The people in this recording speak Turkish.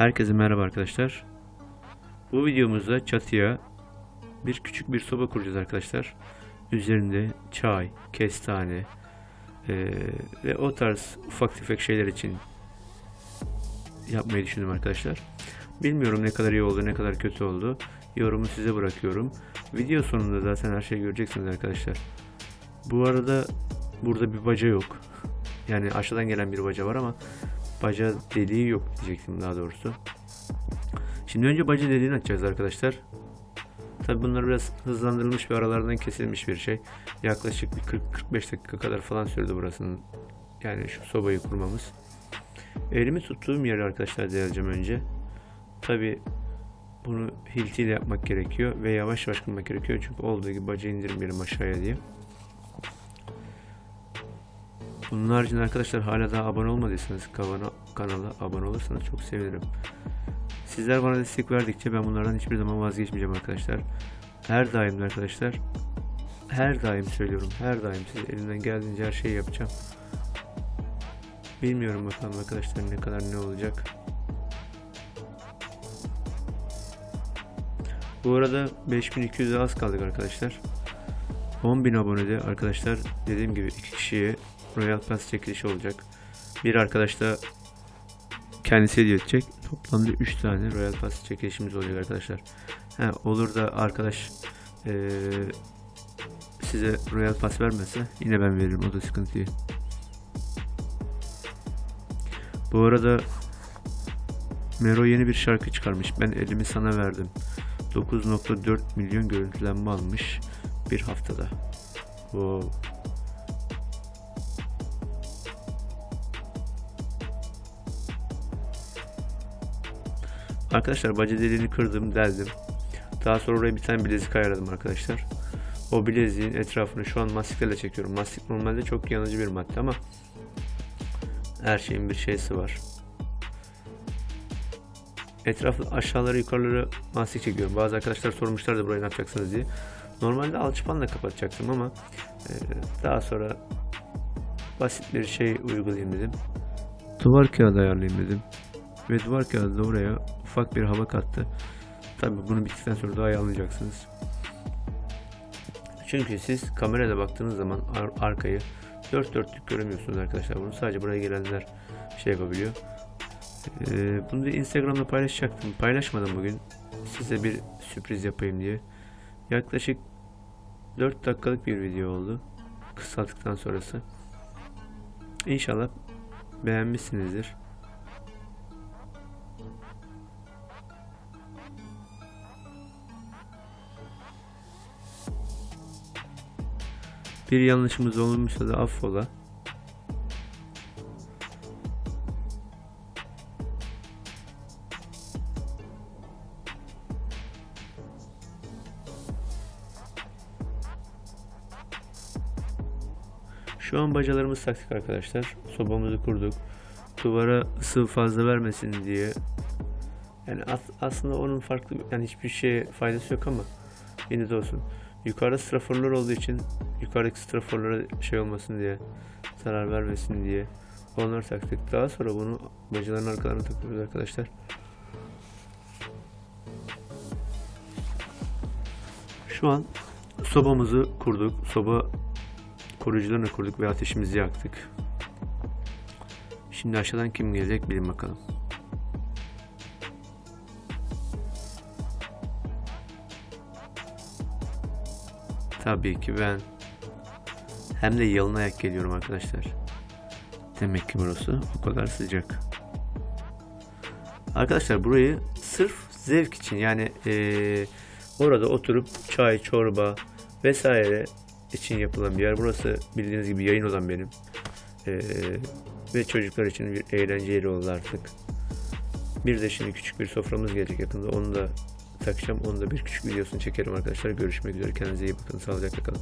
Herkese merhaba arkadaşlar. Bu videomuzda çatıya bir küçük bir soba kuracağız arkadaşlar. Üzerinde çay, kestane eee, ve o tarz ufak tefek şeyler için yapmayı düşündüm arkadaşlar. Bilmiyorum ne kadar iyi oldu ne kadar kötü oldu. Yorumu size bırakıyorum. Video sonunda zaten her şeyi göreceksiniz arkadaşlar. Bu arada burada bir baca yok. Yani aşağıdan gelen bir baca var ama baca deliği yok diyecektim daha doğrusu. Şimdi önce baca deliğini açacağız arkadaşlar. Tabi bunlar biraz hızlandırılmış ve aralardan kesilmiş bir şey. Yaklaşık bir 40-45 dakika kadar falan sürdü burasının. Yani şu sobayı kurmamız. Elimi tuttuğum yeri arkadaşlar deleceğim önce. Tabi bunu hiltiyle yapmak gerekiyor ve yavaş yavaş kırmak gerekiyor. Çünkü olduğu gibi baca indirmeyelim aşağıya diye. Bunun haricinde arkadaşlar hala daha abone olmadıysanız kanala, kanala abone olursanız çok sevinirim. Sizler bana destek verdikçe ben bunlardan hiçbir zaman vazgeçmeyeceğim arkadaşlar. Her daim arkadaşlar. Her daim söylüyorum. Her daim size elimden geldiğince her şeyi yapacağım. Bilmiyorum bakalım arkadaşlar ne kadar ne olacak. Bu arada 5200'e az kaldık arkadaşlar. 10.000 abonede arkadaşlar dediğim gibi iki kişiye Royal Pass çekilişi olacak. Bir arkadaş da kendisi hediye edecek. Toplamda 3 tane Royal Pass çekilişimiz olacak arkadaşlar. Ha, olur da arkadaş eee, size Royal Pass vermezse yine ben veririm o da sıkıntı değil. Bu arada Mero yeni bir şarkı çıkarmış. Ben elimi sana verdim. 9.4 milyon görüntülenme almış bir haftada. Wow. Arkadaşlar baca deliğini kırdım, deldim. Daha sonra oraya bir tane bilezik ayarladım arkadaşlar. O bileziğin etrafını şu an mastiklerle çekiyorum. Mastik normalde çok yanıcı bir madde ama her şeyin bir şeysi var. Etrafı aşağıları yukarıları mastik çekiyorum. Bazı arkadaşlar sormuşlardı burayı ne yapacaksınız diye. Normalde alçıpanla kapatacaktım ama e, daha sonra basit bir şey uygulayayım dedim. Duvar kağıdı ayarlayayım dedim. Ve duvar kağıdı da oraya ufak bir hava kattı. Tabi bunu bittikten sonra daha iyi anlayacaksınız. Çünkü siz kamerada baktığınız zaman ar- arkayı dört dörtlük göremiyorsunuz arkadaşlar. Bunu sadece buraya gelenler şey yapabiliyor. Ee, bunu da Instagram'da paylaşacaktım. Paylaşmadım bugün. Size bir sürpriz yapayım diye. Yaklaşık 4 dakikalık bir video oldu. Kısalttıktan sonrası. İnşallah beğenmişsinizdir. Bir yanlışımız olmuşsa da affola. Şu an bacalarımız taktık arkadaşlar. Sobamızı kurduk. Duvara ısı fazla vermesin diye. Yani as- aslında onun farklı yani hiçbir şeye faydası yok ama yine de olsun. Yukarıda straforlar olduğu için yukarıdaki straforlara şey olmasın diye zarar vermesin diye onları taktık. Daha sonra bunu bacaların arkalarına takıyoruz arkadaşlar. Şu an sobamızı kurduk. Soba koruyucularını kurduk ve ateşimizi yaktık. Şimdi aşağıdan kim gelecek bilin bakalım. Tabii ki ben. Hem de yalın ayak geliyorum arkadaşlar. Demek ki burası o kadar sıcak. Arkadaşlar burayı sırf zevk için yani eee, orada oturup çay, çorba vesaire için yapılan bir yer. Burası bildiğiniz gibi yayın olan benim. Eee, ve çocuklar için bir eğlence yeri oldu artık. Bir de şimdi küçük bir soframız gelecek yakında. Onu da takacağım. Onu da bir küçük videosunu çekerim arkadaşlar. Görüşmek üzere. Kendinize iyi bakın. Sağlıcakla kalın.